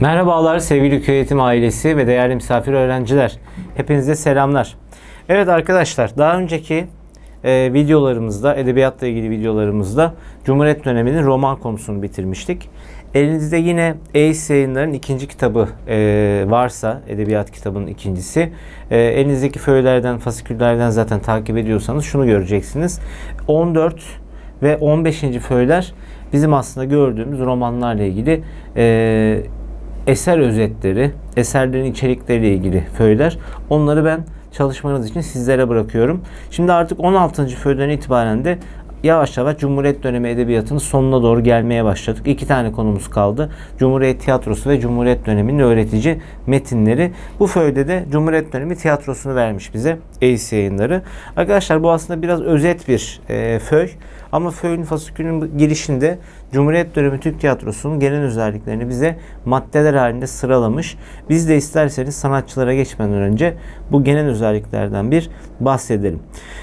Merhabalar sevgili köy eğitim ailesi ve değerli misafir öğrenciler. Hepinize selamlar. Evet arkadaşlar daha önceki e, videolarımızda, edebiyatla ilgili videolarımızda Cumhuriyet döneminin roman konusunu bitirmiştik. Elinizde yine EİS yayınların ikinci kitabı e, varsa, edebiyat kitabının ikincisi, e, elinizdeki föylerden, fasiküllerden zaten takip ediyorsanız şunu göreceksiniz. 14 ve 15. föyler bizim aslında gördüğümüz romanlarla ilgili e, eser özetleri, eserlerin içerikleriyle ilgili föyler. Onları ben çalışmanız için sizlere bırakıyorum. Şimdi artık 16. föyden itibaren de yavaş yavaş Cumhuriyet dönemi edebiyatının sonuna doğru gelmeye başladık. İki tane konumuz kaldı. Cumhuriyet tiyatrosu ve Cumhuriyet döneminin öğretici metinleri. Bu föyde de Cumhuriyet dönemi tiyatrosunu vermiş bize EİS yayınları. Arkadaşlar bu aslında biraz özet bir e, föy. Ama Föyn fasikülünün girişinde Cumhuriyet dönemi Türk tiyatrosunun genel özelliklerini bize maddeler halinde sıralamış. Biz de isterseniz sanatçılara geçmeden önce bu genel özelliklerden bir bahsedelim.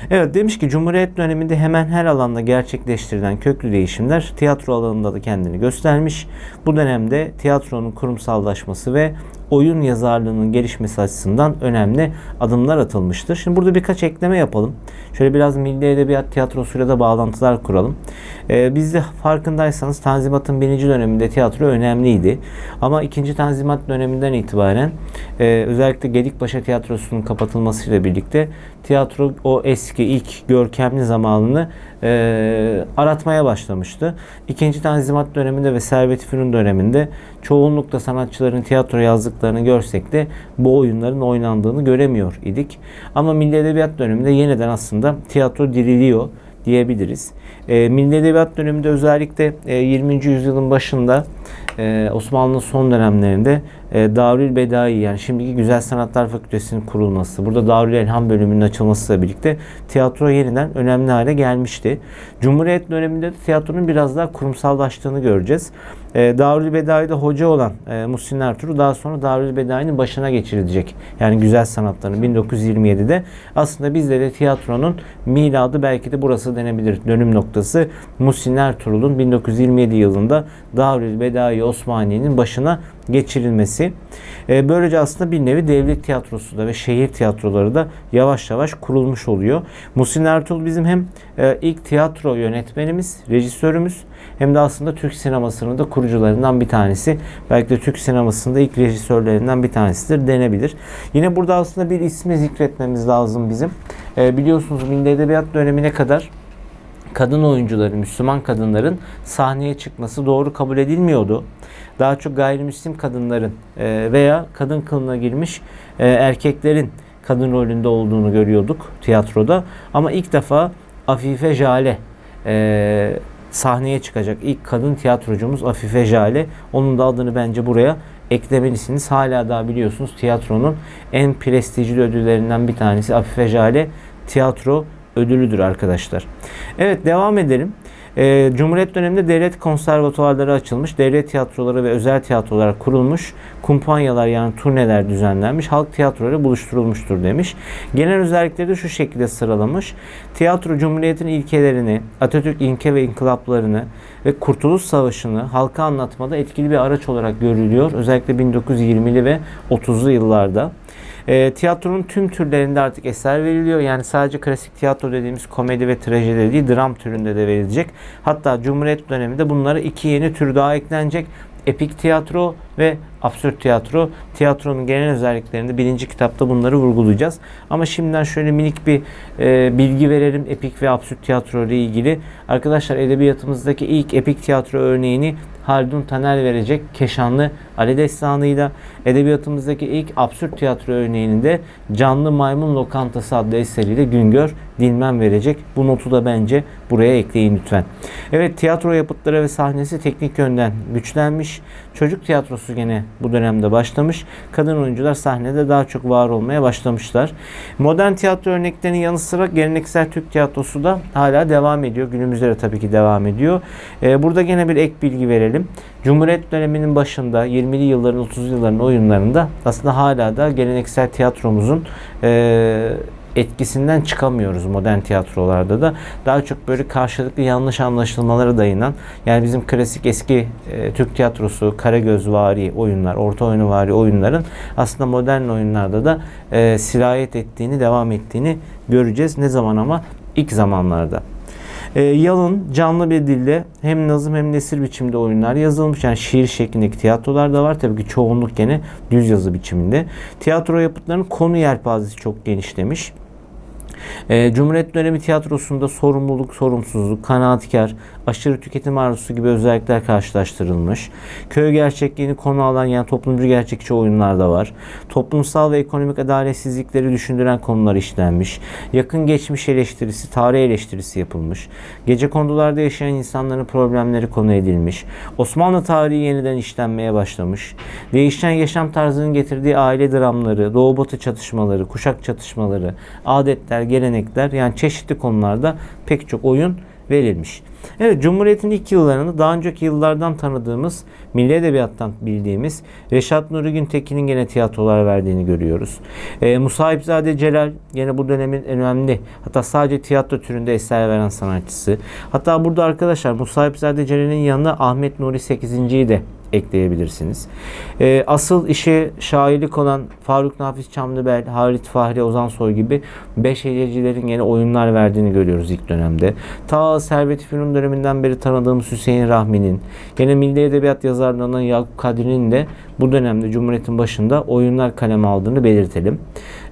Evet demiş ki Cumhuriyet döneminde hemen her alanda gerçekleştirilen köklü değişimler tiyatro alanında da kendini göstermiş. Bu dönemde tiyatronun kurumsallaşması ve oyun yazarlığının gelişmesi açısından önemli adımlar atılmıştır. Şimdi burada birkaç ekleme yapalım. Şöyle biraz milli edebiyat tiyatrosuyla da bağlantılar kuralım. Ee, biz de farkındaysanız Tanzimat'ın birinci döneminde tiyatro önemliydi. Ama ikinci Tanzimat döneminden itibaren e, özellikle Gedikpaşa Tiyatrosu'nun kapatılmasıyla birlikte tiyatro o eski ilk görkemli zamanını e, aratmaya başlamıştı. İkinci Tanzimat döneminde ve Servet Fünun döneminde çoğunlukla sanatçıların tiyatro yazdıklarını görsek de bu oyunların oynandığını göremiyor idik. Ama Milli Edebiyat döneminde yeniden aslında tiyatro diriliyor diyebiliriz. E, Milli Edebiyat döneminde özellikle e, 20. yüzyılın başında e, Osmanlı'nın son dönemlerinde e, Darül Bedai yani şimdiki Güzel Sanatlar Fakültesi'nin kurulması, burada Darül Elham bölümünün açılmasıyla birlikte tiyatro yeniden önemli hale gelmişti. Cumhuriyet döneminde de tiyatronun biraz daha kurumsallaştığını göreceğiz. E, Darül Bedai'de hoca olan e, Muhsin Ertuğrul daha sonra Darül Bedai'nin başına geçirilecek. Yani güzel sanatların 1927'de aslında bizde de tiyatronun miladı belki de burası denebilir. Dönüm noktası Muhsin Ertuğrul'un 1927 yılında Darül Bedai Osmaniye'nin başına geçirilmesi. E, böylece aslında bir nevi devlet tiyatrosu da ve şehir tiyatroları da yavaş yavaş kurulmuş oluyor. Muhsin Ertuğrul bizim hem e, ilk tiyatro yönetmenimiz, rejisörümüz hem de aslında Türk sinemasının da kurucularından bir tanesi. Belki de Türk sinemasında ilk rejisörlerinden bir tanesidir denebilir. Yine burada aslında bir ismi zikretmemiz lazım bizim. E, biliyorsunuz Milli Edebiyat dönemine kadar kadın oyuncuların, Müslüman kadınların sahneye çıkması doğru kabul edilmiyordu. Daha çok gayrimüslim kadınların e, veya kadın kılına girmiş e, erkeklerin kadın rolünde olduğunu görüyorduk tiyatroda. Ama ilk defa Afife Jale e, sahneye çıkacak. İlk kadın tiyatrocumuz Afife Jale. Onun da adını bence buraya eklemelisiniz. Hala daha biliyorsunuz tiyatronun en prestijli ödüllerinden bir tanesi Afife Jale tiyatro ödülüdür arkadaşlar. Evet devam edelim. E, Cumhuriyet döneminde devlet konservatuvarları açılmış, devlet tiyatroları ve özel tiyatrolar kurulmuş, kumpanyalar yani turneler düzenlenmiş, halk tiyatroları buluşturulmuştur demiş. Genel özellikleri de şu şekilde sıralamış. Tiyatro Cumhuriyet'in ilkelerini, Atatürk ilke ve inkılaplarını ve Kurtuluş Savaşı'nı halka anlatmada etkili bir araç olarak görülüyor. Özellikle 1920'li ve 30'lu yıllarda. E, tiyatronun tüm türlerinde artık eser veriliyor. Yani sadece klasik tiyatro dediğimiz komedi ve trajedi değil, dram türünde de verilecek. Hatta Cumhuriyet döneminde bunlara iki yeni tür daha eklenecek. Epik tiyatro ve absürt tiyatro. Tiyatronun genel özelliklerinde birinci kitapta bunları vurgulayacağız. Ama şimdiden şöyle minik bir e, bilgi verelim epik ve absürt tiyatro ile ilgili. Arkadaşlar edebiyatımızdaki ilk epik tiyatro örneğini Haldun Taner verecek Keşanlı Ali Destanı'yla edebiyatımızdaki ilk absürt tiyatro örneğinde Canlı Maymun Lokantası adlı eseriyle Güngör Dilmen verecek. Bu notu da bence buraya ekleyin lütfen. Evet tiyatro yapıtları ve sahnesi teknik yönden güçlenmiş. Çocuk tiyatrosu gene bu dönemde başlamış. Kadın oyuncular sahnede daha çok var olmaya başlamışlar. Modern tiyatro örneklerinin yanı sıra geleneksel Türk tiyatrosu da hala devam ediyor. Günümüzde de tabii ki devam ediyor. Ee, burada gene bir ek bilgi verelim. Cumhuriyet döneminin başında 20'li yılların 30'lu yılların oyunlarında aslında hala da geleneksel tiyatromuzun e, etkisinden çıkamıyoruz modern tiyatrolarda da. Daha çok böyle karşılıklı yanlış anlaşılmalara dayanan yani bizim klasik eski e, Türk tiyatrosu Karagöz vari oyunlar, orta oyunu vari oyunların aslında modern oyunlarda da e, sirayet ettiğini, devam ettiğini göreceğiz. Ne zaman ama? ilk zamanlarda. E, yalın canlı bir dilde hem nazım hem nesir biçimde oyunlar yazılmış. Yani şiir şeklindeki tiyatrolar da var. Tabii ki çoğunluk gene düz yazı biçiminde. Tiyatro yapıtlarının konu yelpazesi çok genişlemiş. E, Cumhuriyet dönemi tiyatrosunda sorumluluk, sorumsuzluk, kanaatkar, aşırı tüketim arzusu gibi özellikler karşılaştırılmış. Köy gerçekliğini konu alan yani toplumcu gerçekçi oyunlar da var. Toplumsal ve ekonomik adaletsizlikleri düşündüren konular işlenmiş. Yakın geçmiş eleştirisi, tarih eleştirisi yapılmış. Gece kondularda yaşayan insanların problemleri konu edilmiş. Osmanlı tarihi yeniden işlenmeye başlamış. Değişen yaşam tarzının getirdiği aile dramları, doğu batı çatışmaları, kuşak çatışmaları, adetler, gelenekler yani çeşitli konularda pek çok oyun verilmiş. Evet Cumhuriyet'in ilk yıllarını daha önceki yıllardan tanıdığımız, milli edebiyattan bildiğimiz Reşat Nuri Güntekin'in gene tiyatrolar verdiğini görüyoruz. Ee, Musa İbzade Celal gene bu dönemin önemli hatta sadece tiyatro türünde eser veren sanatçısı. Hatta burada arkadaşlar Musa İbzade Celal'in yanına Ahmet Nuri 8.yi de ekleyebilirsiniz. Ee, asıl işi şairlik olan Faruk Nafiz Çamlıbel, Halit Fahri Ozansoy gibi beş hececilerin yine oyunlar verdiğini görüyoruz ilk dönemde. Ta Servet-i döneminden beri tanıdığımız Hüseyin Rahmi'nin, gene Milli Edebiyat yazarlarından Yakup Kadri'nin de bu dönemde Cumhuriyet'in başında oyunlar kaleme aldığını belirtelim.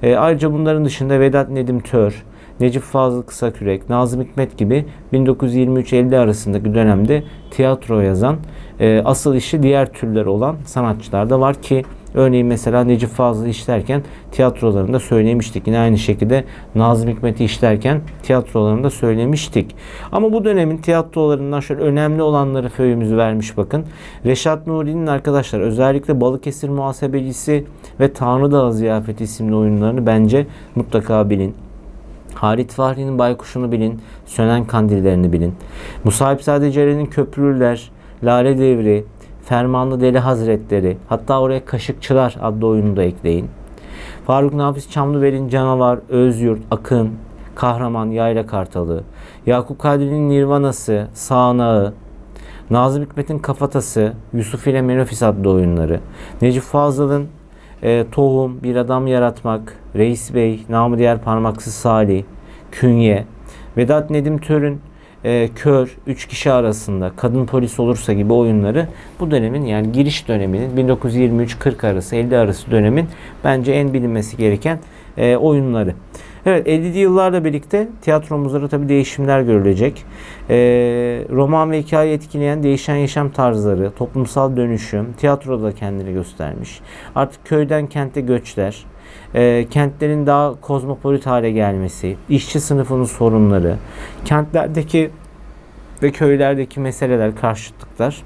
Ee, ayrıca bunların dışında Vedat Nedim Tör, Necip Fazıl Kısakürek, Nazım Hikmet gibi 1923-50 arasındaki dönemde tiyatro yazan, e, asıl işi diğer türler olan sanatçılar da var ki örneğin mesela Necip Fazıl işlerken tiyatrolarında söylemiştik. Yine aynı şekilde Nazım Hikmet'i işlerken tiyatrolarında söylemiştik. Ama bu dönemin tiyatrolarından şöyle önemli olanları föyümüzü vermiş bakın. Reşat Nuri'nin arkadaşlar özellikle Balıkesir Muhasebecisi ve Tanrı Dağı Ziyafeti isimli oyunlarını bence mutlaka bilin. Halit Fahri'nin Baykuş'unu bilin, Sönen Kandillerini bilin. Musahip Sade Ceren'in Köprülüler, Lale Devri, Fermanlı Deli Hazretleri, hatta oraya Kaşıkçılar adlı oyunu da ekleyin. Faruk Nafiz Çamlıbel'in Canavar, Özyurt, Akın, Kahraman, Yayla Kartalı, Yakup Kadri'nin Nirvanası, Sağanağı, Nazım Hikmet'in Kafatası, Yusuf ile Menofis adlı oyunları, Necip Fazıl'ın e, Tohum, Bir Adam Yaratmak, Reis Bey, namı diğer Parmaksız Salih, Künye, Vedat Nedim Tör'ün e, Kör, Üç Kişi Arasında, Kadın Polis Olursa gibi oyunları bu dönemin yani giriş döneminin 1923-40 arası, 50 arası dönemin bence en bilinmesi gereken e, oyunları. Evet 50'li yıllarla birlikte tiyatromuzda da tabii değişimler görülecek. Ee, roman ve hikaye etkileyen değişen yaşam tarzları, toplumsal dönüşüm, tiyatroda da kendini göstermiş. Artık köyden kente göçler, e, kentlerin daha kozmopolit hale gelmesi, işçi sınıfının sorunları, kentlerdeki ve köylerdeki meseleler, karşıtlıklar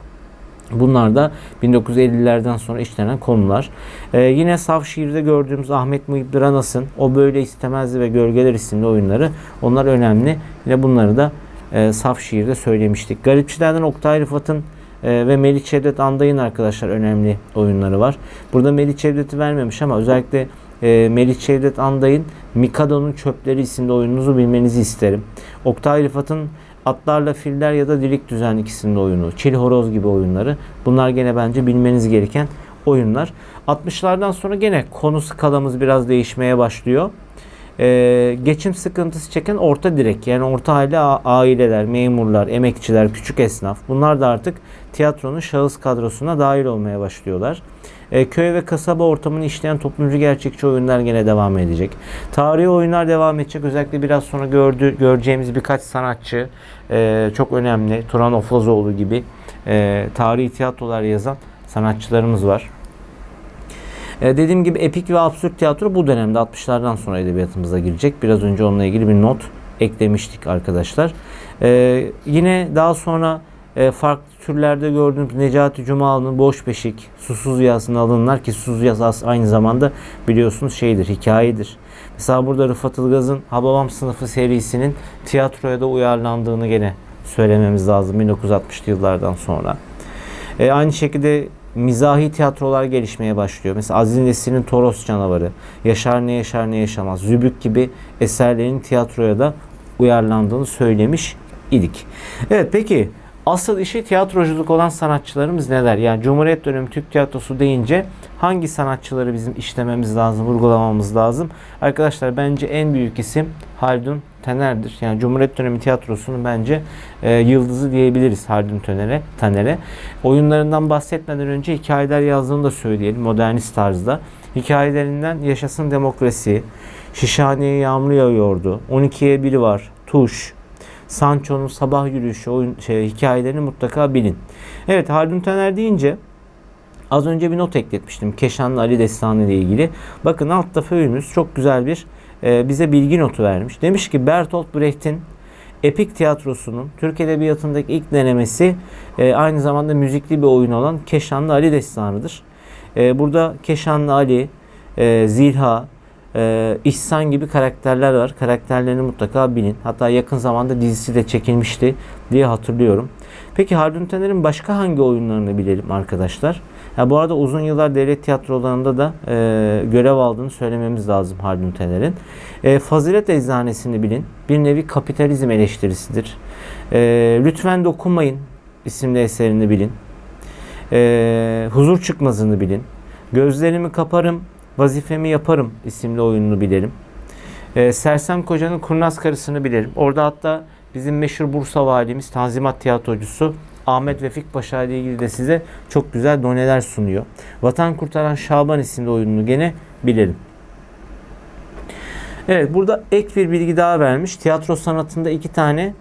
Bunlar da 1950'lerden sonra işlenen konular. Ee, yine Saf Şiir'de gördüğümüz Ahmet Muhib Dranas'ın O Böyle İstemezdi ve Gölgeler isimli oyunları onlar önemli. Yine bunları da e, Saf Şiir'de söylemiştik. Garipçilerden Oktay Rıfat'ın e, ve Melih Cevdet Anday'ın arkadaşlar önemli oyunları var. Burada Melih Cevdet'i vermemiş ama özellikle e, Melih Cevdet Anday'ın Mikado'nun Çöpleri isimli oyununuzu bilmenizi isterim. Oktay Rıfat'ın Atlarla Filler ya da Dilik Düzen ikisinin oyunu. Çil Horoz gibi oyunları. Bunlar gene bence bilmeniz gereken oyunlar. 60'lardan sonra gene konu skalamız biraz değişmeye başlıyor. Ee, geçim sıkıntısı çeken orta direk yani orta aile aileler, memurlar, emekçiler, küçük esnaf bunlar da artık tiyatronun şahıs kadrosuna dahil olmaya başlıyorlar. E, köy ve kasaba ortamını işleyen toplumcu gerçekçi oyunlar gene devam edecek. Tarihi oyunlar devam edecek. Özellikle biraz sonra gördü, göreceğimiz birkaç sanatçı e, çok önemli. Turan Oflazoğlu gibi e, tarihi tiyatrolar yazan sanatçılarımız var. E, dediğim gibi epik ve absürt tiyatro bu dönemde 60'lardan sonra edebiyatımıza girecek. Biraz önce onunla ilgili bir not eklemiştik arkadaşlar. E, yine daha sonra e, farklı türlerde gördüğümüz Necati Cumalı'nın Boş Beşik, Susuz Yasını alınlar ki Susuz Yas aynı zamanda biliyorsunuz şeydir, hikayedir. Mesela burada Rıfat Ilgaz'ın Hababam Sınıfı serisinin tiyatroya da uyarlandığını gene söylememiz lazım 1960'lı yıllardan sonra. E, aynı şekilde mizahi tiyatrolar gelişmeye başlıyor. Mesela Aziz Nesin'in Toros Canavarı, Yaşar Ne Yaşar Ne Yaşamaz, Zübük gibi eserlerin tiyatroya da uyarlandığını söylemiş idik. Evet peki asıl işi tiyatroculuk olan sanatçılarımız neler? Yani Cumhuriyet dönemi Türk tiyatrosu deyince hangi sanatçıları bizim işlememiz lazım, vurgulamamız lazım? Arkadaşlar bence en büyük isim Haldun Taner'dir. Yani Cumhuriyet dönemi tiyatrosunun bence e, yıldızı diyebiliriz Haldun Taner'e. Taner'e. Oyunlarından bahsetmeden önce hikayeler yazdığını da söyleyelim modernist tarzda. Hikayelerinden Yaşasın Demokrasi, Şişhaneye Yağmur Yağıyordu, 12'ye biri var, Tuş, Sancho'nun sabah yürüyüşü oyun şey, hikayelerini mutlaka bilin. Evet Haldun Taner deyince az önce bir not ekletmiştim. Keşanlı Ali Destanı ile ilgili. Bakın altta föyümüz çok güzel bir e, bize bilgi notu vermiş. Demiş ki Bertolt Brecht'in epik tiyatrosunun Türk Edebiyatı'ndaki ilk denemesi e, aynı zamanda müzikli bir oyun olan Keşanlı Ali Destanı'dır. E, burada Keşanlı Ali, e, Zilha, e, İhsan gibi karakterler var. Karakterlerini mutlaka bilin. Hatta yakın zamanda dizisi de çekilmişti diye hatırlıyorum. Peki Haldun Taner'in başka hangi oyunlarını bilelim arkadaşlar? Ha, bu arada uzun yıllar devlet tiyatrolarında da e, görev aldığını söylememiz lazım Haldun Taner'in. E, Fazilet Eczanesini bilin. Bir nevi kapitalizm eleştirisidir. E, Lütfen Dokunmayın isimli eserini bilin. E, Huzur Çıkmazını bilin. Gözlerimi kaparım, vazifemi yaparım isimli oyununu bilelim. E, Sersem Koca'nın Kurnaz Karısını bilelim. Orada hatta bizim meşhur Bursa valimiz, Tanzimat tiyatrocusu Ahmet Vefik Paşa ile ilgili de size çok güzel doneler sunuyor. Vatan Kurtaran Şaban isimli oyununu gene bilelim. Evet burada ek bir bilgi daha vermiş. Tiyatro sanatında iki tane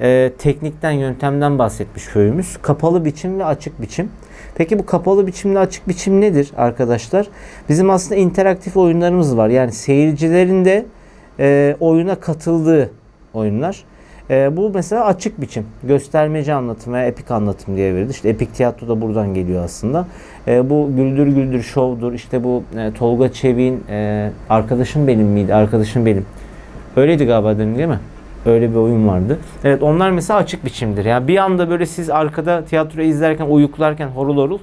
e, teknikten, yöntemden bahsetmiş köyümüz. Kapalı biçim ve açık biçim. Peki bu kapalı biçimle açık biçim nedir arkadaşlar? Bizim aslında interaktif oyunlarımız var. Yani seyircilerin de e, oyuna katıldığı oyunlar. E, bu mesela açık biçim. Göstermeci anlatım veya epik anlatım diye verildi. İşte epik tiyatro da buradan geliyor aslında. E, bu Güldür Güldür Show'dur. İşte bu e, Tolga Çevik'in e, Arkadaşım Benim miydi? Arkadaşım Benim. Öyleydi galiba demin değil mi? Öyle bir oyun vardı. Evet onlar mesela açık biçimdir. Yani bir anda böyle siz arkada tiyatro izlerken, uyuklarken horul horul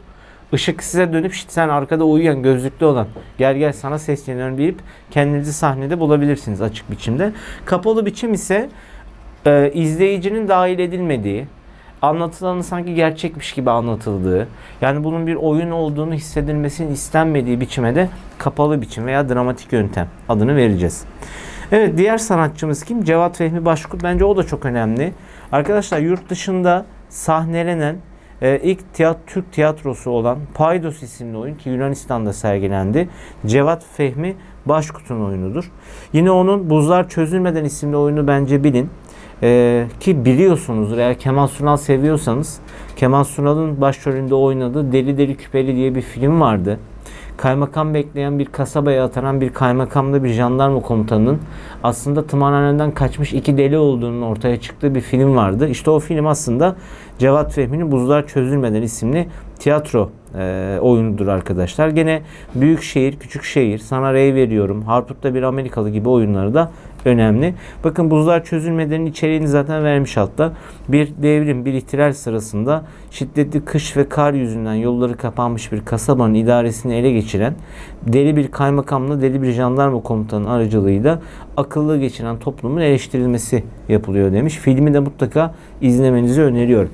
ışık size dönüp işte sen arkada uyuyan gözlüklü olan gel gel sana sesleniyorum deyip kendinizi sahnede bulabilirsiniz açık biçimde. Kapalı biçim ise e, izleyicinin dahil edilmediği, anlatılanın sanki gerçekmiş gibi anlatıldığı, yani bunun bir oyun olduğunu hissedilmesinin istenmediği biçime de kapalı biçim veya dramatik yöntem adını vereceğiz. Evet diğer sanatçımız kim? Cevat Fehmi Başkurt. Bence o da çok önemli. Arkadaşlar yurt dışında sahnelenen e, ilk tiyat Türk tiyatrosu olan Paydos isimli oyun ki Yunanistan'da sergilendi. Cevat Fehmi Başkurt'un oyunudur. Yine onun Buzlar Çözülmeden isimli oyunu bence bilin. Ee, ki biliyorsunuzdur eğer Kemal Sunal seviyorsanız Kemal Sunal'ın başrolünde oynadığı Deli Deli Küpeli diye bir film vardı. Kaymakam bekleyen bir kasabaya atanan bir kaymakamda bir jandarma komutanının aslında tımarhaneden kaçmış iki deli olduğunun ortaya çıktığı bir film vardı. İşte o film aslında Cevat Fehmi'nin Buzlar Çözülmeden isimli tiyatro e, oyunudur arkadaşlar. Gene büyük şehir, küçük şehir, sana rey veriyorum, Harput'ta bir Amerikalı gibi oyunları da önemli. Bakın buzlar çözülmeden içeriğini zaten vermiş altta. Bir devrim, bir ihtilal sırasında şiddetli kış ve kar yüzünden yolları kapanmış bir kasabanın idaresini ele geçiren deli bir kaymakamla deli bir jandarma komutanın aracılığıyla akıllı geçiren toplumun eleştirilmesi yapılıyor demiş. Filmi de mutlaka izlemenizi öneriyorum.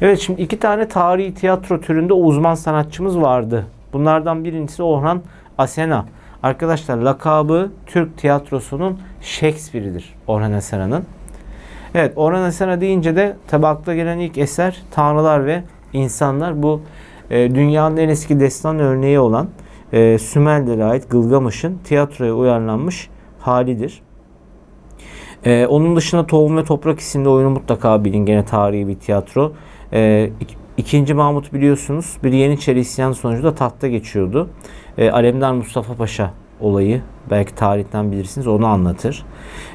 Evet şimdi iki tane tarihi tiyatro türünde uzman sanatçımız vardı. Bunlardan birincisi Orhan Asena. Arkadaşlar lakabı Türk tiyatrosunun Shakespeare'idir Orhan Asena'nın. Evet Orhan Asena deyince de tabi gelen ilk eser Tanrılar ve İnsanlar. Bu e, dünyanın en eski destan örneği olan e, Sümerlere ait Gılgamış'ın tiyatroya uyarlanmış halidir. E, onun dışında Tohum ve Toprak isimli oyunu mutlaka bilin. Gene tarihi bir tiyatro. E, İkinci Mahmut biliyorsunuz bir Yeniçeri isyan sonucunda tahta geçiyordu. E, Alemdar Mustafa Paşa olayı belki tarihten bilirsiniz onu anlatır.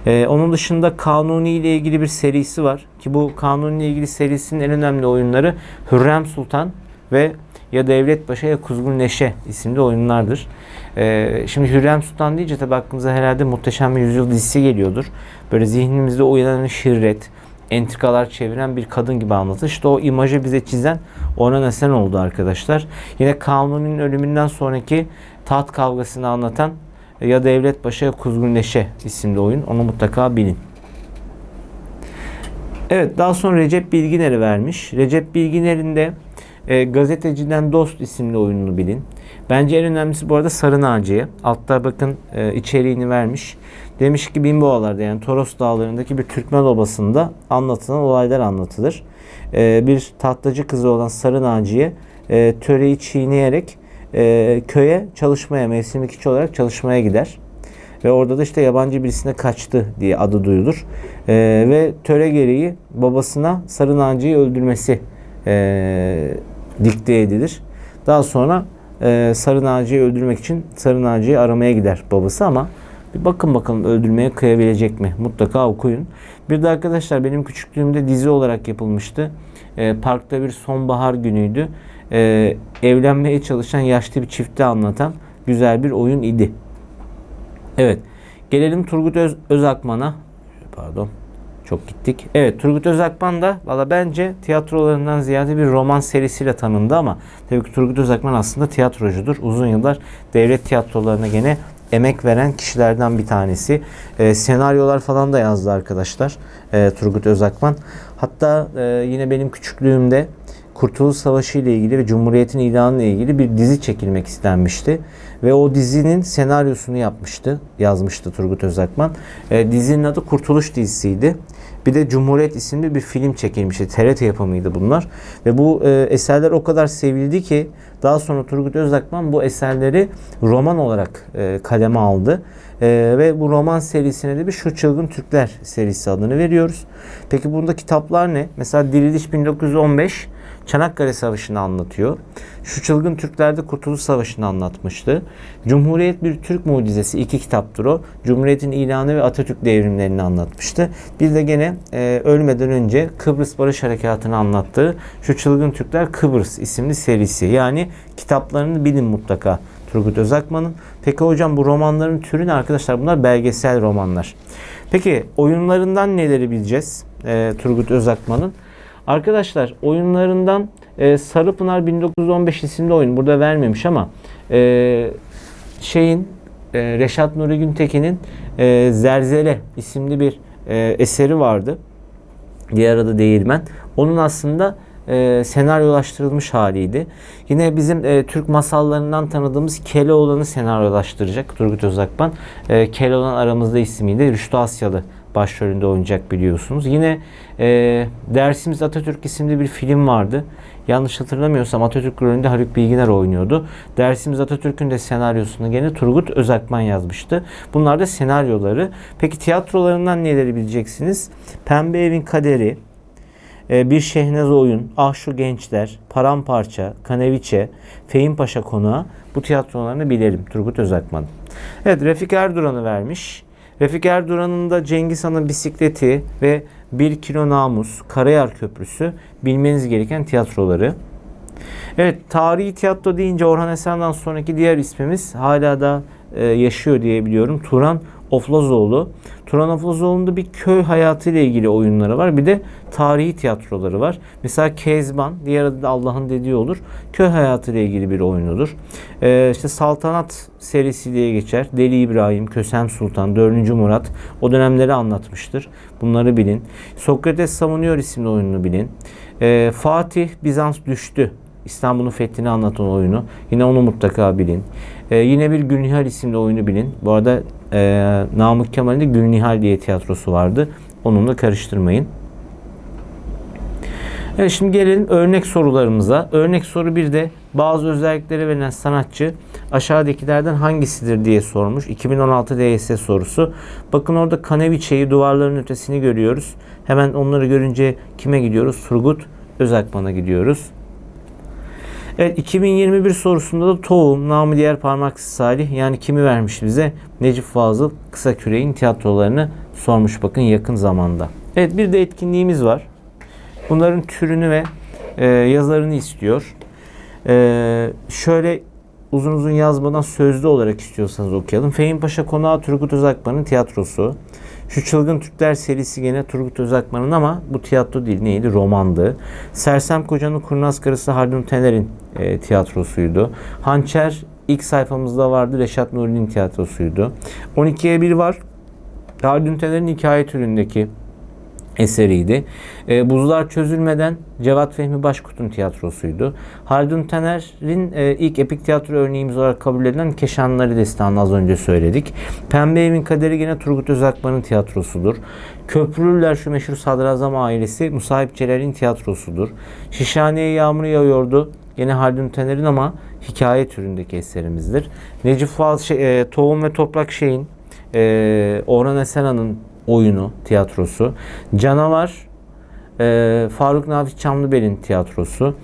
E, onun dışında Kanuni ile ilgili bir serisi var ki bu Kanuni ile ilgili serisinin en önemli oyunları Hürrem Sultan ve ya Devlet Paşa ya Kuzgun Neşe isimli oyunlardır. Ee, şimdi Hürrem Sultan deyince tabi aklımıza herhalde Muhteşem bir Yüzyıl dizisi geliyordur. Böyle zihnimizde uyanan şirret, entrikalar çeviren bir kadın gibi anlatır. İşte o imajı bize çizen Orhan Esen oldu arkadaşlar. Yine Kanuni'nin ölümünden sonraki taht kavgasını anlatan ya Devlet Paşa ya Kuzgun Neşe isimli oyun. Onu mutlaka bilin. Evet daha sonra Recep Bilginer'i vermiş. Recep Bilginer'in de e, Gazeteciden Dost isimli oyununu bilin. Bence en önemlisi bu arada Sarı Naciye. Altta bakın e, içeriğini vermiş. Demiş ki Binboğalar'da yani Toros Dağları'ndaki bir Türkmen obasında anlatılan olaylar anlatılır. E, bir tahtacı kızı olan Sarı Naciye e, töreyi çiğneyerek e, köye çalışmaya, mevsimlik işçi olarak çalışmaya gider. Ve orada da işte yabancı birisine kaçtı diye adı duyulur. Ee, ve töre gereği babasına Sarı Naci'yi öldürmesi e, dikte edilir. Daha sonra e, Sarı Naci'yi öldürmek için Sarı Naci'yi aramaya gider babası ama bir bakın bakalım öldürmeye kıyabilecek mi? Mutlaka okuyun. Bir de arkadaşlar benim küçüklüğümde dizi olarak yapılmıştı. E, parkta bir sonbahar günüydü. E, evlenmeye çalışan yaşlı bir çifti anlatan güzel bir oyun idi. Evet. Gelelim Turgut Öz, Özakman'a. Pardon. Çok gittik. Evet Turgut Özakman da valla bence tiyatrolarından ziyade bir roman serisiyle tanındı ama tabii ki Turgut Özakman aslında tiyatrocudur. Uzun yıllar devlet tiyatrolarına gene emek veren kişilerden bir tanesi. E, senaryolar falan da yazdı arkadaşlar e, Turgut Özakman. Hatta e, yine benim küçüklüğümde Kurtuluş Savaşı ile ilgili ve Cumhuriyet'in ilanı ile ilgili bir dizi çekilmek istenmişti. Ve o dizinin senaryosunu yapmıştı, yazmıştı Turgut Özakman. E, dizinin adı Kurtuluş dizisiydi. Bir de Cumhuriyet isimli bir film çekilmişti. TRT yapımıydı bunlar. Ve bu e, eserler o kadar sevildi ki daha sonra Turgut Özakman bu eserleri roman olarak e, kaleme aldı. E, ve bu roman serisine de bir Şu Çılgın Türkler serisi adını veriyoruz. Peki bunda kitaplar ne? Mesela Diriliş 1915 Çanakkale Savaşı'nı anlatıyor. Şu Çılgın Türkler'de Kurtuluş Savaşı'nı anlatmıştı. Cumhuriyet bir Türk mucizesi iki kitaptır o. Cumhuriyet'in ilanı ve Atatürk devrimlerini anlatmıştı. Bir de gene e, ölmeden önce Kıbrıs Barış Harekatı'nı anlattığı Şu Çılgın Türkler Kıbrıs isimli serisi. Yani kitaplarını bilin mutlaka Turgut Özakman'ın. Peki hocam bu romanların türü ne arkadaşlar? Bunlar belgesel romanlar. Peki oyunlarından neleri bileceğiz e, Turgut Özakman'ın? Arkadaşlar oyunlarından e, Sarıpınar 1915 isimli oyun burada vermemiş ama e, şeyin e, Reşat Nuri Güntekin'in e, Zerzele isimli bir e, eseri vardı. Diğer adı Değirmen. Onun aslında e, senaryolaştırılmış haliydi. Yine bizim e, Türk masallarından tanıdığımız Keloğlan'ı senaryolaştıracak Turgut Özakman. E, Keloğlan aramızda ismiyle Rüştü Asyalı başrolünde oynayacak biliyorsunuz. Yine e, Dersimiz Atatürk isimli bir film vardı. Yanlış hatırlamıyorsam Atatürk rolünde Haluk Bilginer oynuyordu. Dersimiz Atatürk'ün de senaryosunu gene Turgut Özakman yazmıştı. Bunlar da senaryoları. Peki tiyatrolarından neleri bileceksiniz? Pembe Evin Kaderi, e, Bir Şehnaz Oyun, Ah Şu Gençler, Paramparça, Kaneviçe, Fehim Paşa Konağı bu tiyatrolarını bilelim Turgut Özakman. Evet Refik Erduran'ı vermiş. Refik Erduran'ın da Cengiz Han'ın bisikleti ve Bir Kilo Namus, Karayar Köprüsü bilmeniz gereken tiyatroları. Evet tarihi tiyatro deyince Orhan Esen'den sonraki diğer ismimiz hala da e, yaşıyor diye biliyorum. Turan Oflazoğlu. Turan Oflazoğlu'nun bir köy hayatı ile ilgili oyunları var. Bir de tarihi tiyatroları var. Mesela Kezban, diğer adı da Allah'ın dediği olur. Köy hayatı ile ilgili bir oyunudur. Ee, işte Saltanat serisi diye geçer. Deli İbrahim, Kösem Sultan, 4. Murat o dönemleri anlatmıştır. Bunları bilin. Sokrates Savunuyor isimli oyununu bilin. Ee, Fatih Bizans düştü İstanbul'un fethini anlatan oyunu. Yine onu mutlaka bilin. Ee, yine bir Gülnihal isimli oyunu bilin. Bu arada e, Namık Kemal'in de Gülnihal diye tiyatrosu vardı. Onunla karıştırmayın. Evet şimdi gelelim örnek sorularımıza. Örnek soru bir de bazı özellikleri verilen sanatçı aşağıdakilerden hangisidir diye sormuş. 2016 DYS sorusu. Bakın orada Kaneviçe'yi duvarların ötesini görüyoruz. Hemen onları görünce kime gidiyoruz? Turgut Özakman'a gidiyoruz. Evet 2021 sorusunda da tohum, namı diğer parmaksız Salih yani kimi vermiş bize? Necip Fazıl Kısa Küreğin tiyatrolarını sormuş bakın yakın zamanda. Evet bir de etkinliğimiz var. Bunların türünü ve e, yazarını istiyor. E, şöyle uzun uzun yazmadan sözlü olarak istiyorsanız okuyalım. Fehim Paşa Konağı Turgut Özakman'ın tiyatrosu. Şu Çılgın Türkler serisi gene Turgut Özakman'ın ama bu tiyatro değil neydi? Romandı. Sersem Koca'nın Kurnaz Karısı Haldun Taner'in e, tiyatrosuydu. Hançer ilk sayfamızda vardı. Reşat Nuri'nin tiyatrosuydu. 12'ye 1 var. Haldun Taner'in hikaye türündeki eseriydi. E, Buzlar Çözülmeden Cevat Fehmi Başkurt'un tiyatrosuydu. Haldun Taner'in e, ilk epik tiyatro örneğimiz olarak kabul edilen Keşanları Destanı az önce söyledik. Pembe Evin Kaderi gene Turgut Özakman'ın tiyatrosudur. Köprülüler şu meşhur Sadrazam ailesi Musahip Celal'in tiyatrosudur. Şişhaneye Yağmur Yağıyordu. Yine Haldun Taner'in ama hikaye türündeki eserimizdir. Necip Fazıl şey, e, Tohum ve Toprak Şey'in e, Orhan Esena'nın oyunu, tiyatrosu. Canavar, e, Faruk Nafi Çamlıbel'in tiyatrosu.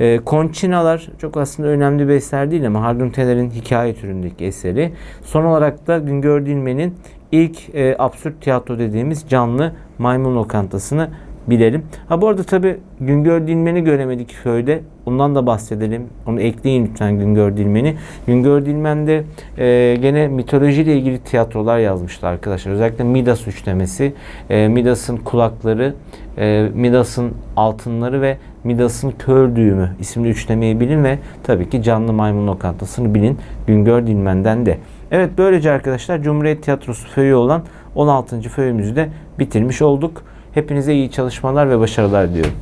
E, Konçinalar çok aslında önemli bir eser değil ama Haldun Taner'in hikaye türündeki eseri. Son olarak da Güngör Dilmen'in ilk e, absürt tiyatro dediğimiz canlı maymun lokantasını bilelim. Ha bu arada tabi Güngör Dilmen'i göremedik köyde. Ondan da bahsedelim. Onu ekleyin lütfen Güngör Dilmen'i. Güngör Dilmen de e, gene mitolojiyle ilgili tiyatrolar yazmıştı arkadaşlar. Özellikle Midas üçlemesi, e, Midas'ın kulakları, e, Midas'ın altınları ve Midas'ın kör düğümü isimli üçlemeyi bilin ve tabii ki Canlı Maymun Lokantası'nı bilin Güngör Dilmen'den de. Evet böylece arkadaşlar Cumhuriyet Tiyatrosu föyü olan 16. föyümüzü de bitirmiş olduk. Hepinize iyi çalışmalar ve başarılar diliyorum.